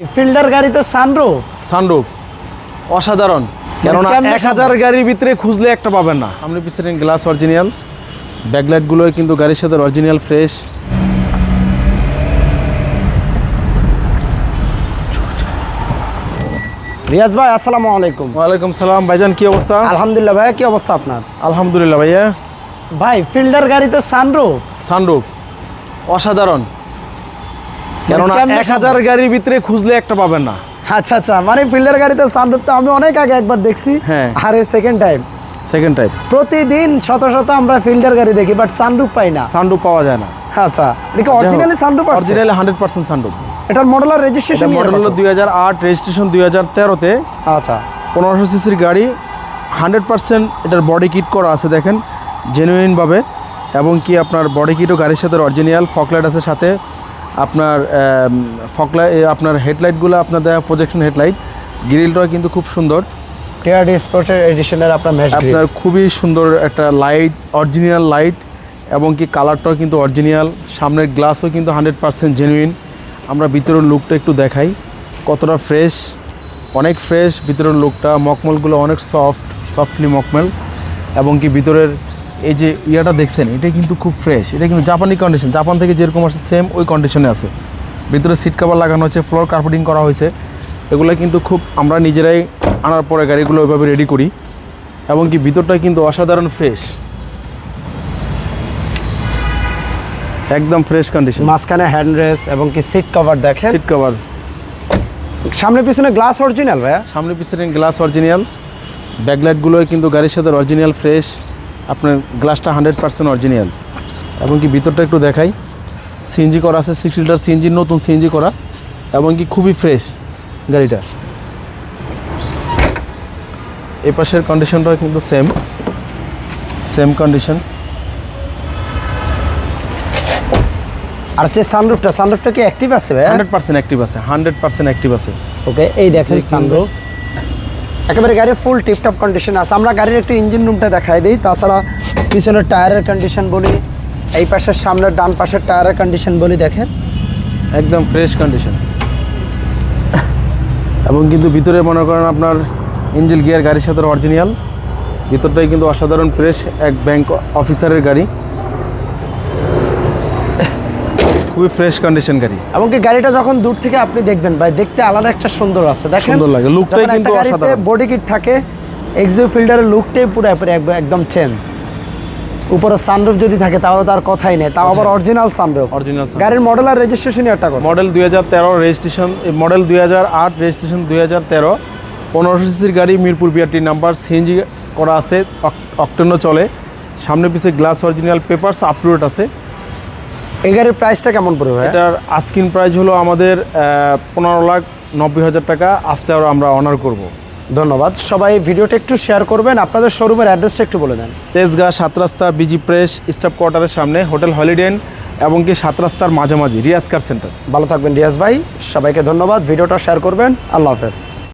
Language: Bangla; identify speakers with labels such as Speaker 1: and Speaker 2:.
Speaker 1: ফিল্ডার গাড়িতে সানরুফ
Speaker 2: সানরুফ অসাধারণ। কেননা এক হাজার গাড়ির ভিতরে খুঁজলে একটা পাবেন না। আপনি পিছনে গ্লাস অরিজিনাল ব্যাকলাইটগুলো কিন্তু গাড়ির সাথে অরিজিনাল ফ্রেশ
Speaker 1: রিয়াজ ভাই আসসালামু আলাইকুম।
Speaker 2: ওয়ালাইকুম সালাম। ভাইজান কি অবস্থা?
Speaker 1: আলহামদুলিল্লাহ ভাই কি অবস্থা আপনার?
Speaker 2: আলহামদুলিল্লাহ ভাইয়া।
Speaker 1: ভাই ফিল্ডার গাড়িতে সানরুফ
Speaker 2: সানরুফ অসাধারণ। কেননা
Speaker 1: কেমনে
Speaker 2: এক হাজার গাড়ির ভিতরে খুঁজলে একটা পাবেন না।
Speaker 1: আচ্ছা আচ্ছা মানে ফিল্ডার গাড়িতে সানরুফ তো আমি অনেক আগে একবার দেখছি।
Speaker 2: হ্যাঁ।
Speaker 1: আর সেকেন্ড টাইম
Speaker 2: সেকেন্ড টাইপ
Speaker 1: প্রতিদিন শত শত আমরা ফিল্ডার গাড়ি দেখি বাট সানরুফ পাই না।
Speaker 2: সানরুফ পাওয়া যায় না।
Speaker 1: আচ্ছা এটা অরিজিনালি সানরুফ আছে
Speaker 2: অরিজিনালি হান্ড্রেড পার্সেন্ট সানরুফ
Speaker 1: এটার মডেলার রেজিস্ট্রেশন
Speaker 2: মডেল হলো দুই হাজার আট রেজিস্ট্রেশন দুই হাজার তেরোতে।
Speaker 1: আচ্ছা।
Speaker 2: পনেরোশো সিসির গাড়ি হান্ড্রেড পার্সেন্ট এটার বডি কিট করা আছে দেখেন জেনুইনভাবে এবং কি আপনার বডি কিটও গাড়ির সাথে অরিজিনাল ফকলাইট আছে সাথে। আপনার ফকলাই আপনার হেডলাইটগুলো আপনার দেওয়া প্রজেকশন হেডলাইট গ্রিলটাও কিন্তু খুব সুন্দর।
Speaker 1: টিআরডি স্পোর্টের এডিশনের আপনার
Speaker 2: আপনার খুবই সুন্দর একটা লাইট অরিজিনাল লাইট এবং কি কালারটাও কিন্তু অরিজিনাল সামনের গ্লাসও কিন্তু হান্ড্রেড পার্সেন্ট জেনুইন আমরা ভিতরের লুকটা একটু দেখাই। কতটা ফ্রেশ অনেক ফ্রেশ ভিতরের লুকটা মকমলগুলো অনেক সফট সফটলি মকমল এবং কি ভিতরের এই যে ইয়াটা দেখছেন এটা কিন্তু খুব ফ্রেশ এটা কিন্তু জাপানি কন্ডিশন জাপান থেকে যেরকম আসে সেম ওই কন্ডিশনে আছে। ভিতরে সিট কাভার লাগানো হয়েছে ফ্লোর কার্পেটিং করা হয়েছে। এগুলো কিন্তু খুব আমরা নিজেরাই আনার পরে গাড়িগুলো ওইভাবে রেডি করি। এবং কি ভিতরটা কিন্তু অসাধারণ ফ্রেশ একদম ফ্রেশ কন্ডিশন
Speaker 1: মাঝখানে হ্যান্ড রেস এবং কি সিট কভার দেখেন।
Speaker 2: সিট কভার
Speaker 1: সামনে পিছনে গ্লাস অরিজিনাল ভাইয়া।
Speaker 2: সামনে পিছনে গ্লাস অরিজিনাল ব্যাকলাইটগুলো কিন্তু গাড়ির সাথে অরিজিনাল ফ্রেশ আপনার গ্লাসটা হান্ড্রেড পার্সেন্ট অরিজিনাল। এবং কি ভিতরটা একটু দেখাই। সিএনজি করা আছে সিক্স লিটার সিএনজি নতুন সিএনজি করা। এবং কি খুবই ফ্রেশ গাড়িটা। এই পাশের কন্ডিশনটা কিন্তু সেম সেম কন্ডিশন
Speaker 1: আর যে সানরুফটা সানরুফটা কি অ্যাক্টিভ আছে ভাই
Speaker 2: হান্ড্রেড পার্সেন্ট অ্যাক্টিভ আছে হান্ড্রেড পার্সেন্ট অ্যাক্টিভ আছে।
Speaker 1: ওকে এই দেখেন সানরুফ একেবারে গাড়ির ফুল টিপটপ কন্ডিশন আছে। আমরা গাড়ির একটু ইঞ্জিন রুমটা দেখাই দিই। তাছাড়া পিছনের টায়ারের কন্ডিশন বলি, এই পাশের সামনের ডান পাশের টায়ারের কন্ডিশন বলি দেখেন।
Speaker 2: একদম ফ্রেশ কন্ডিশন এবং কিন্তু ভিতরে মনে করেন আপনার ইঞ্জিল গিয়ার গাড়ির সাথে অরিজিনাল ভিতরটাই কিন্তু অসাধারণ ফ্রেশ এক ব্যাংক অফিসারের গাড়ি। খুবই ফ্রেশ কন্ডিশন গাড়ি।
Speaker 1: এমনকি গাড়িটা যখন দূর থেকে আপনি দেখবেন ভাই দেখতে আলাদা একটা সুন্দর আছে। দেখেন
Speaker 2: সুন্দর লাগে, lookটাই কিন্তু অসাধারণ।
Speaker 1: বডি কিট থাকে এক্সো ফিল্ডারের লুকটাই পুরো একদম চেঞ্জ উপরে সানরুফ যদি থাকে তাহলে তার কথাই নেই। তাও আবার অরিজিনাল সানরুফ
Speaker 2: অরিজিনাল
Speaker 1: গাড়ির মডেল আর রেজিস্ট্রেশনই একটা কথা।
Speaker 2: মডেল দুই হাজার তেরো রেজিস্ট্রেশন মডেল দুই হাজার আট রেজিস্ট্রেশন দুই হাজার তেরো। পনেরোশো সিসির গাড়ি মিরপুর বিআরটি নাম্বার সিএনজি করা আছে অক্টেনো চলে। সামনে পিছে গ্লাস অরিজিনাল পেপারস আপলোড আছে।
Speaker 1: এই গাড়ির প্রাইসটা কেমন পড়বে ভাই?
Speaker 2: এটার আস্কিন প্রাইস হলো আমাদের পনেরো লাখ নব্বই হাজার টাকা। আসলে আরও আমরা অনার করব।
Speaker 1: ধন্যবাদ। সবাই ভিডিওটা একটু শেয়ার করবেন। আপনাদের শোরুমের অ্যাড্রেসটা একটু বলে দেন।
Speaker 2: তেজগাঁ সাত রাস্তা বিজি প্রেস স্টাফ কোয়ার্টারের সামনে হোটেল হলিডেন এবং কি সাত রাস্তার মাঝামাঝি রিয়াজ কার সেন্টার
Speaker 1: ভালো থাকবেন রিয়াজ ভাই। সবাইকে ধন্যবাদ। ভিডিওটা শেয়ার করবেন। আল্লাহ হাফেজ।